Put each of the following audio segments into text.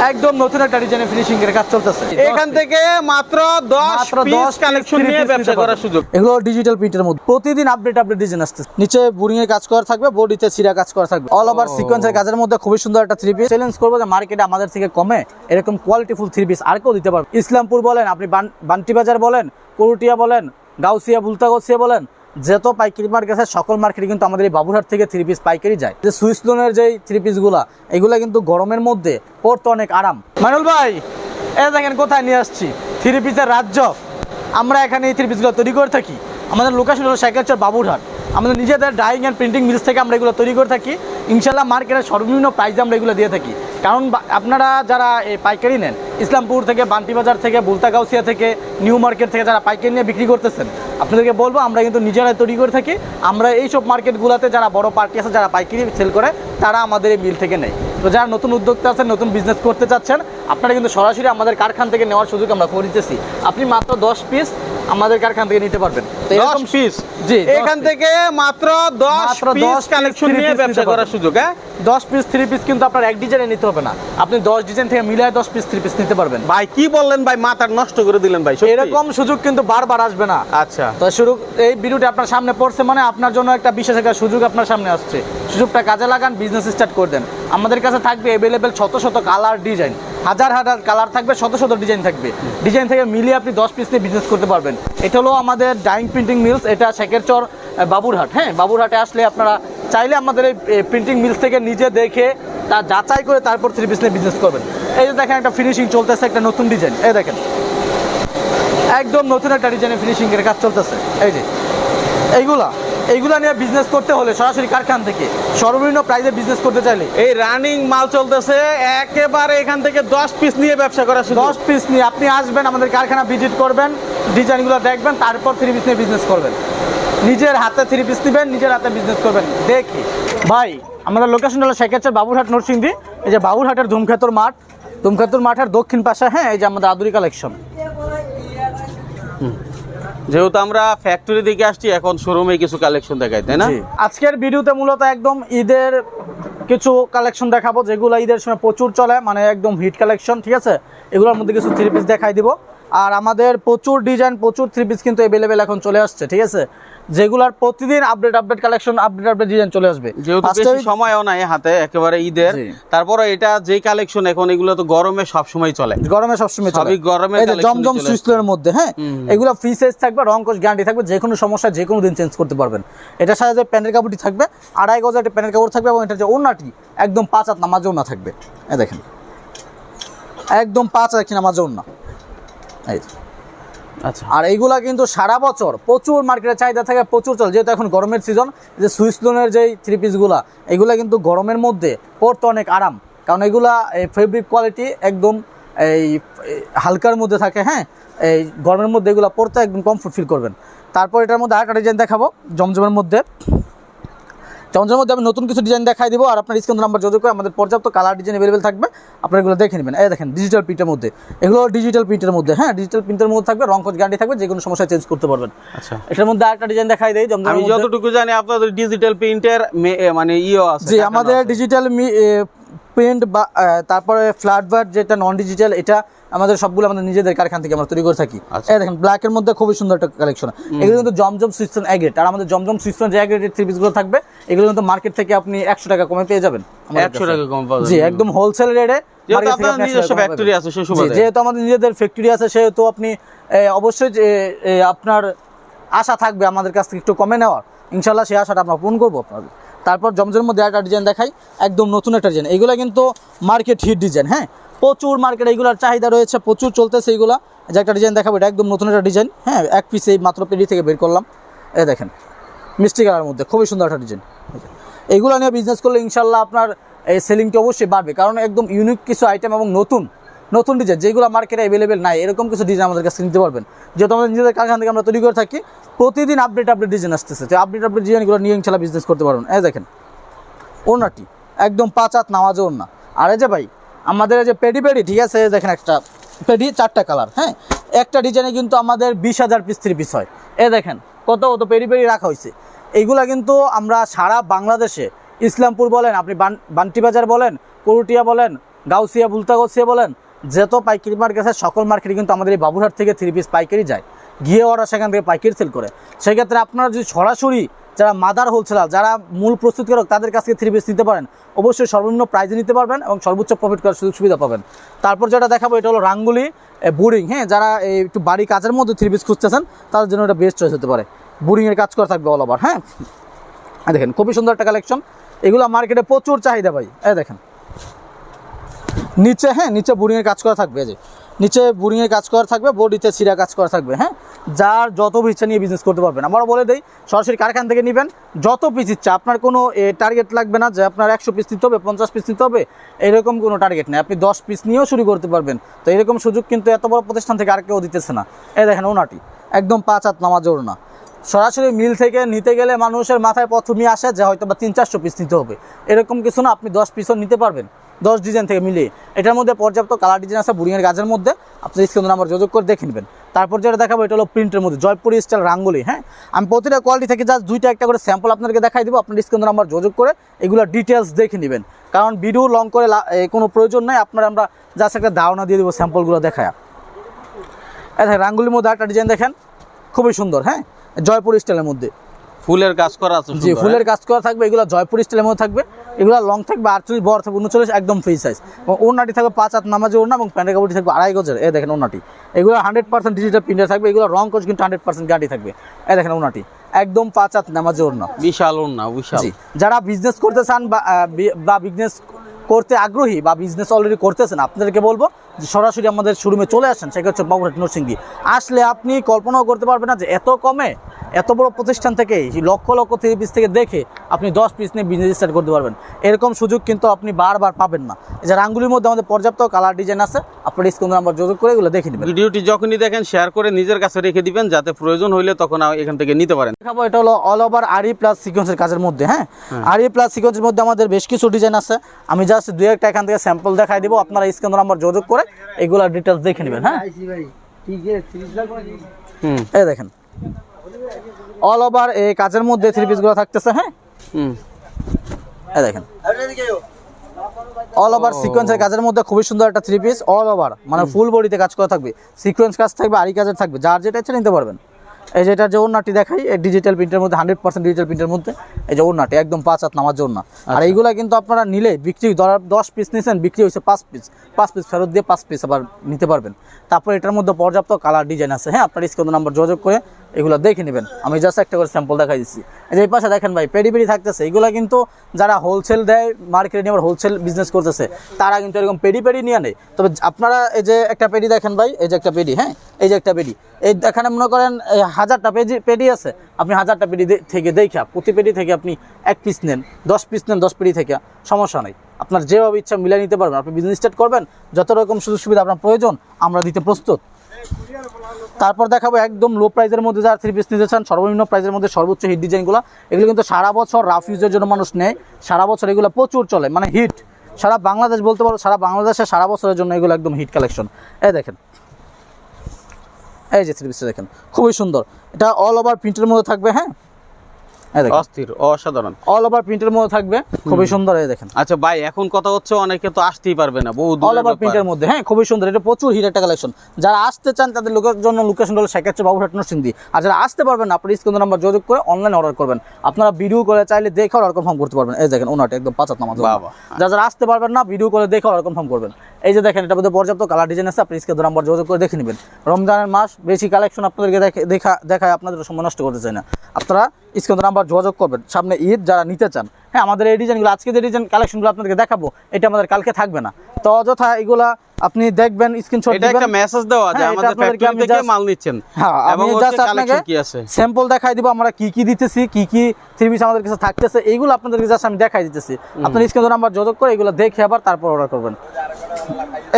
একদম নতুন একটা ডিজাইনের ফিনিশিং এর কাজ চলতেছে। এখান থেকে মাত্র দশ মাত্র পিস কালেকশন নিয়ে ব্যবসা করার সুযোগ। এগুলো ডিজিটাল প্রিন্টের মধ্যে। প্রতিদিন আপডেট আপডেট ডিজাইন আসতেছে। নিচে বোরিং এর কাজ করা থাকবে বডিতে চিরা কাজ করা থাকবে। অল ওভার সিকোয়েন্সের কাজের মধ্যে খুবই সুন্দর একটা থ্রি পিস চ্যালেঞ্জ করব যে মার্কেটে আমাদের থেকে কমে এরকম কোয়ালিটিফুল থ্রি পিস আর কেউ দিতে পারবে। ইসলামপুর বলেন আপনি বান- বান্টি বাজার বলেন করুটিয়া বলেন গাউসিয়া বুলতাগৌসিয়া বলেন যত পাইকারি মার্কেট আছে সকল মার্কেটে কিন্তু আমাদের এই বাবুরহাট থেকে থ্রি পিস পাইকারি যায়। যে সুইস লোনের যে থ্রি পিসগুলা এগুলা কিন্তু গরমের মধ্যে পড়তে অনেক আরাম। মানুল ভাই, এ দেখেন কোথায় নিয়ে আসছি। থ্রি পিসের রাজ্য। আমরা এখানে এই থ্রি পিসগুলো তৈরি করে থাকি। আমাদের লোকেশন হলো সাইকেলচর বাবুরহাট। আমাদের নিজেদের ডাইং অ্যান্ড প্রিন্টিং মিলস থেকে আমরা এগুলো তৈরি করে থাকি। ইনশাল্লাহ মার্কেটের সর্বনিম্ন প্রাইসে আমরা এগুলো দিয়ে থাকি। কারণ আপনারা যারা এই পাইকারি নেন, ইসলামপুর থেকে, বান্টি বাজার থেকে বুলতাগাউসিয়া থেকে, নিউ মার্কেট থেকে যারা পাইকারি নিয়ে বিক্রি করতেছেন, আপনাদেরকে বলব আমরা কিন্তু নিজেরাই তৈরি করে থাকি। আমরা এই সব মার্কেটগুলোতে যারা বড় পার্টি আছে, যারা পাইকারি সেল করে, তারা আমাদের এই মিল থেকে নেয়। তো যারা নতুন উদ্যোক্তা আছেন, নতুন বিজনেস করতে চাচ্ছেন, আপনারা কিন্তু সরাসরি আমাদের কারখান থেকে নেওয়ার সুযোগ আমরা করে দিতেছি। আপনি মাত্র দশ পিস আমাদের কারখান থেকে নিতে পারবেন। দশ এরকম পিস জি, এখান থেকে মাত্র দশ পিস কালেকশন নিয়ে ব্যবসা করার সুযোগ হ্যাঁ? দশ পিস থ্রি পিস কিন্তু আপনার এক ডিজাইনে নিতে হবে না। আপনি দশ ডিজাইন থেকে মিলিয়ে দশ পিস থ্রি পিস নিতে পারবেন। ভাই কি বললেন ভাই? মাথার নষ্ট করে দিলেন ভাই এরকম সুযোগ কিন্তু বারবার আসবে না। আচ্ছা। তো শুরু এই ভিডিওটা আপনার সামনে পড়ছে মানে আপনার জন্য একটা বিশেষ একটা সুযোগ আপনার সামনে আসছে। সুযোগটা কাজে লাগান বিজনেস স্টার্ট করে দেন। আমাদের কাছে থাকবে অ্যাভেলেবেল শত শত কালার ডিজাইন হাজার হাজার কালার থাকবে, শত শত ডিজাইন থাকবে। ডিজাইন থেকে মিলিয়ে আপনি দশ পিস নিয়ে বিজনেস করতে পারবেন। এটা হলো আমাদের ডাইং প্রিন্টিং মিলস এটা শেখেরচর বাবুরহাট। হ্যাঁ বাবুরহাটে আসলে আপনারা চাইলে আমাদের এই প্রিন্টিং মিলস থেকে নিজে দেখে, তা যাচাই করে তারপর থ্রি পিস নিয়ে বিজনেস করবেন। এই যে দেখেন একটা ফিনিশিং চলতেছে, একটা নতুন ডিজাইন এই দেখেন। একদম নতুন একটা ডিজাইনের ফিনিশিং এর কাজ চলতেছে। এই যে, এইগুলা। এইগুলা নিয়ে বিজনেস করতে হলে সরাসরি কারখান থেকে সর্বনিম্ন প্রাইসে বিজনেস করতে চাইলে। এই রানিং মাল চলতেছে একেবারে এখান থেকে দশ পিস নিয়ে ব্যবসা সুযোগ দশ পিস নিয়ে আপনি আসবেন আমাদের কারখানা ভিজিট করবেন ডিজাইনগুলো দেখবেন তারপর থ্রি পিস নিয়ে বিজনেস করবেন। নিজের হাতে থ্রি পিস নেবেন নিজের হাতে বিজনেস করবেন। দেখি। ভাই আমাদের লোকেশন হলো শেখাচ্ছে বাবুরহাট নরসিংদী। এই যে বাবুরহাটের ধুমক্ষেতর মাঠ ধুমক্ষেতর মাঠের দক্ষিণ পাশে হ্যাঁ এই যে আমাদের আদুরি কালেকশন যেহেতু আমরা ফ্যাক্টরি দিকে আসছি, এখন শোরুমে কিছু কালেকশন দেখাই, তাই না? আজকের ভিডিওতে মূলত একদম ঈদের কিছু কালেকশন দেখাবো, যেগুলো ঈদের সময় প্রচুর চলে মানে একদম হিট কালেকশন ঠিক আছে? এগুলোর মধ্যে কিছু থ্রি পিস দেখাই দিব। আর আমাদের প্রচুর ডিজাইন প্রচুর থ্রি পিস কিন্তু অ্যাভেলেবেল এখন চলে আসছে ঠিক আছে? যেগুলার প্রতিদিন update update collection update update design চলে আসবে। যেহেতু বেশি সময়ও নাই হাতে একেবারে ঈদের। তারপরে এটা যে কালেকশন এখন এগুলো তো গরমে সব সময় চলে। গরমে সবসময় চলে। সবই গরমের এই জমজম সুইসলের মধ্যে হ্যাঁ? এগুলো ফ্রি সাইজ থাকবে রং কোচ গ্যারান্টি থাকবে যে কোনো সমস্যা যে কোনো দিন চেঞ্জ করতে পারবেন। এটার সাথে যে প্যান্টের কাপড়টি থাকবে আড়াই গজ একটা প্যান্টের কাপড় থাকবে এবং এটা যে ওনাটি একদম পাঁচ হাত নামাজে ওনা থাকবে। এই দেখেন। একদম পাঁচ হাত নামাজে ওনা এই। আচ্ছা। আর এইগুলা কিন্তু সারা বছর প্রচুর মার্কেটে চাহিদা থাকে প্রচুর চল। যেহেতু এখন গরমের সিজন যে সুইস লোনের যেই থ্রি পিসগুলা এগুলা কিন্তু গরমের মধ্যে পরতে অনেক আরাম। কারণ এগুলা এই ফেব্রিক কোয়ালিটি একদম এই হালকার মধ্যে থাকে হ্যাঁ? এই গরমের মধ্যে এগুলা পরতে একদম কমফোর্ট ফিল করবেন। তারপর এটার মধ্যে আরেকটা ডিজাইন দেখাবো জমজমের মধ্যে। জমজমের মধ্যে আমি নতুন কিছু ডিজাইন দেখাই দিব আর আপনার স্ক্রিন নাম্বার যোগ করে আমাদের পর্যাপ্ত কালার ডিজাইন অ্যাভেলেবেল থাকবে। আপনারা এগুলো দেখে নেবেন। এই দেখেন ডিজিটাল প্রিন্টের মধ্যে। এগুলো ডিজিটাল প্রিন্টের মধ্যে। হ্যাঁ ডিজিটাল প্রিন্টের মধ্যে থাকবে রং খোঁজ গ্যারান্টি থাকবে যে কোনো সমস্যা চেঞ্জ করতে পারবেন। আচ্ছা। এটার মধ্যে আরেকটা ডিজাইন দেখাই দেই জমজমের আমি যতটুকু জানি আপনাদের ডিজিটাল প্রিন্টের মানে ইও আছে জি আমাদের। ডিজিটাল প্রিন্ট বা তারপরে ফ্ল্যাট ভার্ট যেটা নন ডিজিটাল এটা আমাদের সবগুলো আমাদের নিজেদের কারখানা থেকে আমরা তৈরি করে থাকি। আচ্ছা। এই দেখেন ব্ল্যাকের মধ্যে খুবই সুন্দর একটা কালেকশন এগুলো কিন্তু জমজম সুইস্টন অ্যাগ্রেট আর আমাদের জমজম সুইস্টন যে অ্যাগ্রেটের থ্রি পিসগুলো থাকবে এগুলো কিন্তু মার্কেট থেকে আপনি একশো টাকা কমে পেয়ে যাবেন একশো টাকা কম পাওয়া জি একদম হোলসেল রেটে যেহেতু আমাদের নিজেদের ফ্যাক্টরি আছে সেহেতু আপনি অবশ্যই যে, আপনার আশা থাকবে আমাদের কাছ থেকে একটু কমে নেওয়ার। ইনশাল্লাহ সেই আশাটা আমরা পূরণ করব আপনাদের। তারপর জমজমের মধ্যে একটা ডিজাইন দেখাই, একদম নতুন একটা ডিজাইন এগুলো কিন্তু মার্কেট হিট ডিজাইন হ্যাঁ? প্রচুর মার্কেট এইগুলোর চাহিদা রয়েছে, প্রচুর চলতেছে এইগুলো যে একটা ডিজাইন দেখাবো, এটা একদম নতুন একটা ডিজাইন হ্যাঁ? এক পিস এই মাত্র পেডি থেকে বের করলাম। এ দেখেন, মিষ্টি কালার মধ্যে, খুবই সুন্দর একটা ডিজাইন এইগুলো নিয়ে বিজনেস করলে ইনশাল্লাহ আপনার, এই সেলিংটা অবশ্যই বাড়বে, কারণ একদম ইউনিক কিছু আইটেম এবং নতুন নতুন ডিজাইন যেগুলো মার্কেটে অ্যাভেলেবেল নাই, এরকম কিছু ডিজাইন আমাদের কাছে নিতে পারবেন। যেহেতু আমাদের নিজেদের কারখানা থেকে আমরা তৈরি করে থাকি, প্রতিদিন আপডেট আপডেট ডিজাইন আসতেছে। তো আপডেট আপডেট ডিজাইনগুলো নিয়ে ইনশাল্লাহ বিজনেস করতে পারবেন। এই দেখেন ওনাটি একদম পাঁচ হাত নামাজে ওনা আর এই যে ভাই, আমাদের এই যে পেডি পেডি, ঠিক আছে দেখেন একটা পেডি, চারটা কালার হ্যাঁ? একটা ডিজাইনে কিন্তু আমাদের বিশ হাজার পিস থ্রি পিস হয়। এ দেখেন, কত কত পেডি পেডি রাখা হয়েছে। এইগুলা কিন্তু আমরা সারা বাংলাদেশে, ইসলামপুর বলেন, আপনি বান- বান্টি বাজার বলেন, করুটিয়া বলেন, গাউসিয়া, বুলতা গাউসিয়া বলেন যত পাইকারি মার্কেট আছে, সকল মার্কেটে কিন্তু আমাদের এই বাবুরহাট থেকে থ্রি পিস পাইকারি যায়। গিয়ে ওরা সেখান থেকে পাইকারি সেল করে। সেক্ষেত্রে আপনারা যদি সরাসরি যারা মাদার হোলসেলার যারা মূল প্রস্তুত প্রস্তুতকারক তাদের কাছ থেকে থ্রি পিস নিতে পারেন। অবশ্যই সর্বনিম্ন প্রাইজে নিতে পারবেন এবং সর্বোচ্চ প্রফিট করার সুযোগ সুবিধা পাবেন। তারপর যেটা দেখাবো, এটা হলো রাঙ্গুলি বোরিং। হ্যাঁ যারা এই একটু বাড়ি কাজের মধ্যে থ্রি পিস খুঁজতেছেন, তাদের জন্য এটা বেস্ট চয়েস হতে পারে। বোরিংয়ের কাজ করা থাকবে অল ওভার হ্যাঁ? দেখেন, খুবই সুন্দর একটা কালেকশন এগুলো মার্কেটে প্রচুর চাহিদা ভাই। এই দেখেন নিচে হ্যাঁ নিচে বোরিংয়ের কাজ করা থাকবে যে। নিচে বোরিংয়ের কাজ করা থাকবে, বডিতে সিরা কাজ করা থাকবে হ্যাঁ। যার যত ইচ্ছা নিয়ে বিজনেস করতে পারবেন। আমরা বলে দিই, সরাসরি কারখানা থেকে নেবেন, যত পিস ইচ্ছা। আপনার কোনো টার্গেট লাগবে না যে আপনার একশো পিস নিতে হবে, পঞ্চাশ পিস নিতে হবে, এরকম কোনো টার্গেট নেই। আপনি দশ পিস নিয়েও শুরু করতে পারবেন। তো এরকম সুযোগ কিন্তু এত বড় প্রতিষ্ঠান থেকে আর কেউ দিতেছে না। এ দেখেন ওনাটি, একদম পাঁচ হাত নামাজ না সরাসরি মিল থেকে নিতে গেলে মানুষের মাথায় প্রথমেই আসে যে হয়তো বা তিন চারশো পিস নিতে হবে। এরকম কিছু না, আপনি দশ পিসও নিতে পারবেন। দশ ডিজাইন থেকে মিলিয়ে। এটার মধ্যে পর্যাপ্ত কালার ডিজাইন আছে বুড়িংয়ের গাছের মধ্যে। আপনি স্ক্রিন নাম্বার যোগাযোগ করে দেখে নেবেন। তারপর যেটা দেখাবো, এটা হলো প্রিন্টের মধ্যে, জয়পুরি স্টাইল রাঙ্গুলি হ্যাঁ? আমি প্রতিটা কোয়ালিটি থেকে জাস্ট দুইটা একটা করে স্যাম্পল আপনাদেরকে দেখাই দেবো। আপনার স্ক্রিন নাম্বার যোগাযোগ করে এগুলো ডিটেলস দেখে নেবেন। কারণ ভিডিও লং করে কোনো প্রয়োজন নাই। আপনার আমরা জাস্ট একটা ধারণা দিয়ে দেবো স্যাম্পলগুলো দেখায়। দেখেন, রাঙ্গুলির মধ্যে একটা ডিজাইন দেখেন। খুবই সুন্দর হ্যাঁ? জয়পুর স্টাইলের মধ্যে। ফুলের কাজ করা আছে জি ফুলের কাজ করা থাকবে এগুলো জয়পুর স্টাইলের মধ্যে থাকবে। এগুলো লং থাকবে আটচল্লিশ বড় থাকবে উনচল্লিশ একদম ফ্রি সাইজ এবং ওনাটি থাকবে পাঁচ হাত নামাজে ওনা এবং প্যান্টের কাপড়টি থাকবে আড়াই গজের। এ দেখেন ওনাটি এগুলো হান্ড্রেড পার্সেন্ট ডিজিটাল প্রিন্টার থাকবে এগুলো রং কোচ কিন্তু হান্ড্রেড পার্সেন্ট গাড়ি থাকবে। এ দেখেন ওনাটি একদম পাঁচ হাত নামাজে ওনা বিশাল ওনা বিশাল। যারা বিজনেস করতে চান বা বা বিজনেস করতে আগ্রহী বা বিজনেস অলরেডি করতেছেন আপনাদেরকে বলব যে সরাসরি আমাদের শোরুমে চলে আসেন সেটা হচ্ছে বাবুরহাট নরসিংদী। আসলে আপনি কল্পনাও করতে পারবেন না যে এত কমে এত বড় প্রতিষ্ঠান থেকে লক্ষ লক্ষ থ্রি পিস থেকে দেখে আপনি দশ পিস নিয়ে বিজনেস স্টার্ট করতে পারবেন। এরকম সুযোগ কিন্তু আপনি বারবার পাবেন না। যে রাঙ্গুলির মধ্যে আমাদের পর্যাপ্ত কালার ডিজাইন আছে আপনার স্ক্রিন নাম্বার যোগাযোগ করে এগুলো দেখে নেবেন। ভিডিওটি যখনই দেখেন শেয়ার করে নিজের কাছে রেখে দিবেন যাতে প্রয়োজন হইলে তখন এখান থেকে নিতে পারেন। দেখাবো এটা হলো অল ওভার আরি প্লাস সিকোয়েন্সের কাজের মধ্যে হ্যাঁ? আরি প্লাস সিকোয়েন্সের মধ্যে আমাদের বেশ কিছু ডিজাইন আছে। আমি জাস্ট দুই একটা এখান থেকে স্যাম্পল দেখাই দিব আপনারা স্ক্রিন নাম্বার যোগাযোগ করে এগুলো ডিটেলস দেখে নেবেন হ্যাঁ? হুম। এই দেখেন। অল ওভার এই কাজের মধ্যে থ্রি পিসগুলো থাকতেছে হ্যাঁ? হুম। এই দেখেন। অল ওভার সিকোয়েন্সের কাজের মধ্যে খুবই সুন্দর একটা থ্রি পিস অল ওভার মানে ফুল বডিতে কাজ করা থাকবে। সিকোয়েন্স কাজ থাকবে আরি কাজের থাকবে যার যেটা ইচ্ছে নিতে পারবেন। এই যে এটা যে ওড়নাটি দেখাই এই ডিজিটাল প্রিন্টের মধ্যে হান্ড্রেড পার্সেন্ট ডিজিটাল প্রিন্টের মধ্যে এই যে ওড়নাটি একদম পাঁচ হাত নামার জন্য আর এইগুলো কিন্তু আপনারা নিলে বিক্রি দশ পিস নিয়েছেন বিক্রি হয়েছে পাঁচ পিস পাঁচ পিস ফেরত দিয়ে পাঁচ পিস আবার নিতে পারবেন। তারপর এটার মধ্যে পর্যাপ্ত কালার ডিজাইন আছে। হ্যাঁ আপনার স্কুল নাম্বার যোগাযোগ করে এগুলো দেখে নেবেন। আমি জাস্ট একটা করে স্যাম্পল দেখাই দিচ্ছি। এই যে এই পাশে দেখেন ভাই, পেডি পেডি থাকতেছে। এগুলো কিন্তু যারা হোলসেল দেয় মার্কেটে নিয়ে আবার হোলসেল বিজনেস করতেছে, তারা কিন্তু এরকম পেডি পেডি নিয়ে নেয় তবে আপনারা এই যে একটা পেডি দেখেন ভাই, এই যে একটা পেডি হ্যাঁ? এই যে একটা পেডি। এই এখানে মনে করেন হাজারটা পেজি পেডি আছে। আপনি হাজারটা পেডি থেকে দেখা প্রতি পেডি থেকে আপনি এক পিস নেন, দশ পিস নেন, দশ পেডি থেকে, সমস্যা নেই। আপনার যেভাবে ইচ্ছা মিলিয়ে নিতে পারবেন। আপনি বিজনেস স্টার্ট করবেন, যত রকম সুযোগ সুবিধা আপনার প্রয়োজন, আমরা দিতে প্রস্তুত। তারপর দেখাবো একদম লো প্রাইজের মধ্যে যারা থ্রি পিস নিতে চান, সর্বনিম্ন প্রাইজের মধ্যে সর্বোচ্চ হিট ডিজাইনগুলো এগুলো কিন্তু সারা বছর রাফ ইউজের জন্য মানুষ নেয়। সারা বছর এগুলো প্রচুর চলে মানে হিট সারা বাংলাদেশ বলতে পারো, সারা বাংলাদেশে সারা বছরের জন্য এগুলো একদম হিট কালেকশন এই দেখেন। এই যে থ্রি পিসটা দেখেন, খুবই সুন্দর। এটা অল ওভার প্রিন্টের মধ্যে থাকবে হ্যাঁ? অস্থির অসাধারণ। অল ওভার প্রিন্টের মধ্যে থাকবে খুবই সুন্দর এই দেখেন। আচ্ছা ভাই এখন কথা হচ্ছে অনেকে তো আসতেই পারবে না বহু অল ওভার প্রিন্টের মধ্যে হ্যাঁ খুবই সুন্দর এটা প্রচুর হিট একটা কালেকশন যারা আসতে চান তাদের লোকের জন্য লোকেশন হলো শেখাচ্ছে বাবুঘাট নরসিংদী আর যারা আসতে পারবেন না আপনার স্ক্রিন নাম্বার যোগাযোগ করে অনলাইন অর্ডার করবেন। আপনারা ভিডিও করে চাইলে দেখে অর্ডার কনফার্ম করতে পারবেন। এই দেখেন ওনাটা একদম পাঁচাত নামাজ। যারা যারা আসতে পারবেন না ভিডিও করে দেখে অর্ডার কনফার্ম করবেন। এই যে দেখেন এটা মধ্যে পর্যাপ্ত কালার ডিজাইন আছে আপনি স্ক্রিন নাম্বার যোগাযোগ করে দেখে নেবেন। রমজানের মাস বেশি কালেকশন আপনাদেরকে দেখে দেখা দেখায় আপনাদের সময় নষ্ট করতে চাই না। আপনারা স্ক্রিন নাম্বার যোগাযোগ করবেন। সামনে ঈদ যারা নিতে চান হ্যাঁ আমাদের এই ডিজাইনগুলো আজকে যে ডিজাইন কালেকশনগুলো আপনাদেরকে দেখাবো এটা আমাদের কালকে থাকবে না। তো অযথা এগুলা আপনি দেখবেন স্ক্রিনশট এটা একটা মেসেজ দেওয়া হ্যাঁ, আমাদের ফ্যাক্টরি থেকে মাল নিচ্ছেন। হ্যাঁ আমি জাস্ট আপনাকে কি আছে? স্যাম্পল দেখাই দিব আমরা কি কি দিতেছি কি কি থ্রি পিস আমাদের কাছে থাকতেছে এইগুলো আপনাদেরকে জাস্ট আমি দেখাই দিতেছি। আপনার স্ক্রিন নাম্বার যোগাযোগ করে এগুলো দেখে আবার তারপর অর্ডার করবেন।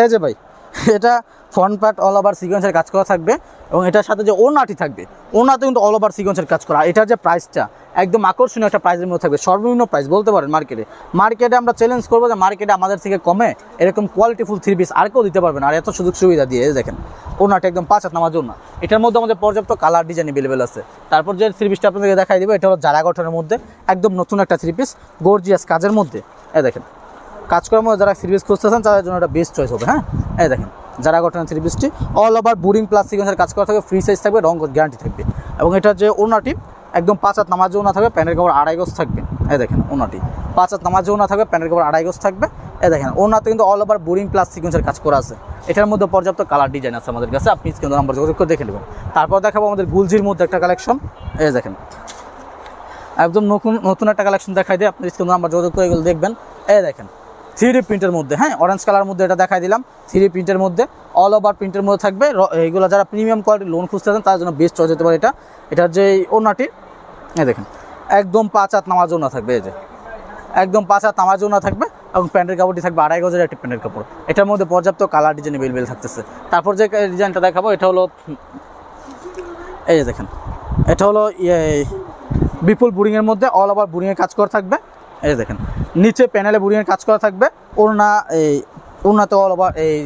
এই যে ভাই এটা ফ্রন্ট পার্ট অল ওভার সিকোয়েন্সের কাজ করা থাকবে এবং এটার সাথে যে ওনাটি থাকবে ওনাতে কিন্তু অল ওভার সিকোয়েন্সের কাজ করা। এটার যে প্রাইসটা একদম আকর্ষণীয় একটা প্রাইসের মধ্যে থাকবে, সর্বনিম্ন প্রাইস বলতে পারেন মার্কেটে মার্কেটে আমরা চ্যালেঞ্জ করব যে মার্কেটে আমাদের থেকে কমে এরকম কোয়ালিটিফুল থ্রি পিস আর কেউ দিতে পারবেন আর এত সুযোগ সুবিধা দিয়ে দেখেন ওনাটা একদম পাঁচ হাত নামার জন্য এটার মধ্যে আমাদের পর্যাপ্ত কালার ডিজাইন অ্যাভেলেবেল আছে। তারপর যে থ্রি পিসটা আপনাদেরকে দেখাই দেবো, এটা হলো জারা গঠনের মধ্যে একদম নতুন একটা থ্রি পিস গর্জিয়াস কাজের মধ্যে। এ দেখেন কাজ করার মধ্যে যারা পিস খুঁজতেছেন, তাদের জন্য এটা বেস্ট চয়েস হবে হ্যাঁ? এই দেখেন, যারা গঠনের থ্রি পিসটি অল ওভার বোরিং প্লাস সিকোয়েন্সের কাজ করা থাকবে ফ্রি সাইজ থাকবে রং গ্যারান্টি থাকবে। এবং এটা যে ওনাটি একদম পাঁচ হাত নামাজ ওনা থাকবে, প্যান্টের কাপড় আড়াই গজ থাকবে। এই দেখেন ওনাটি পাঁচ হাত নামাজ ওনা থাকবে, প্যান্টের কাপড় আড়াই গজ থাকবে। এই দেখেন ওনাতে কিন্তু অল ওভার বোরিং প্লাস সিকোয়েন্সের কাজ করা আছে। এটার মধ্যে পর্যাপ্ত কালার ডিজাইন আছে আমাদের কাছে, আপনি স্ক্রিন নাম্বার যোগাযোগ করে দেখে নেবেন। তারপর দেখাবো আমাদের গুলজির মধ্যে একটা কালেকশন এই দেখেন, একদম নতুন নতুন একটা কালেকশন দেখাই দিই আপনি স্ক্রিন নাম্বার যোগাযোগ করে এগুলো দেখবেন। এই দেখেন থ্রি প্রিন্টের মধ্যে হ্যাঁ? অরেঞ্জ কালার মধ্যে এটা দেখাই দিলাম থ্রি প্রিন্টের মধ্যে। অল ওভার প্রিন্টের মধ্যে থাকবে। এইগুলো যারা প্রিমিয়াম কোয়ালিটির লোন খুঁজতে খুঁজতেছেন তার জন্য বেস্ট চয়েস হতে পারে এটা। এটার যে ওনাটি এই দেখেন, একদম পাঁচ হাত নামাজ ওনা থাকবে, এই যে। একদম পাঁচ হাত নামাজ ওনা থাকবে এবং প্যান্টের কাপড়টি থাকবে আড়াই গজের একটি প্যান্টের কাপড়। এটার মধ্যে পর্যাপ্ত কালার ডিজাইন বেল থাকতেছে। তারপর যে ডিজাইনটা দেখাবো, এটা হলো, এই যে দেখেন, এটা হলো ইয়ে বিপুল বুরিংয়ের মধ্যে অল ওভার বুরিংয়ের কাজ করা থাকবে। এই দেখেন নিচে প্যানেলে বুরিংয়ের কাজ করা থাকবে। ওড়না এই ওড়নাতে অল ওভার এই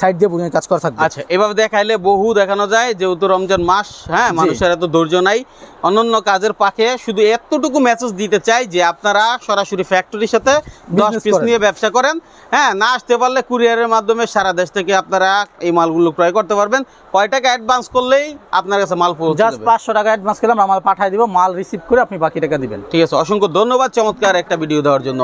সাইড দিয়ে বুরিংয়ের কাজ করা থাকবে। আচ্ছা এভাবে দেখাইলে বহু দেখানো যায় যেহেতু রমজান মাস হ্যাঁ মানুষের এত ধৈর্য নাই। অন্যান্য কাজের পাখে শুধু এতটুকু মেসেজ দিতে চাই যে আপনারা সরাসরি ফ্যাক্টরির সাথে দশ পিস নিয়ে ব্যবসা করেন। হ্যাঁ না আসতে পারলে কুরিয়ারের মাধ্যমে সারা দেশ থেকে আপনারা এই মালগুলো ক্রয় করতে পারবেন। কয় টাকা অ্যাডভান্স করলেই আপনার কাছে মাল পৌঁছে জাস্ট পাঁচশো টাকা অ্যাডভান্স করলে আমরা মাল পাঠিয়ে দিব মাল রিসিভ করে আপনি বাকি টাকা দিবেন। ঠিক আছে অসংখ্য ধন্যবাদ চমৎকার একটা ভিডিও দেওয়ার জন্য।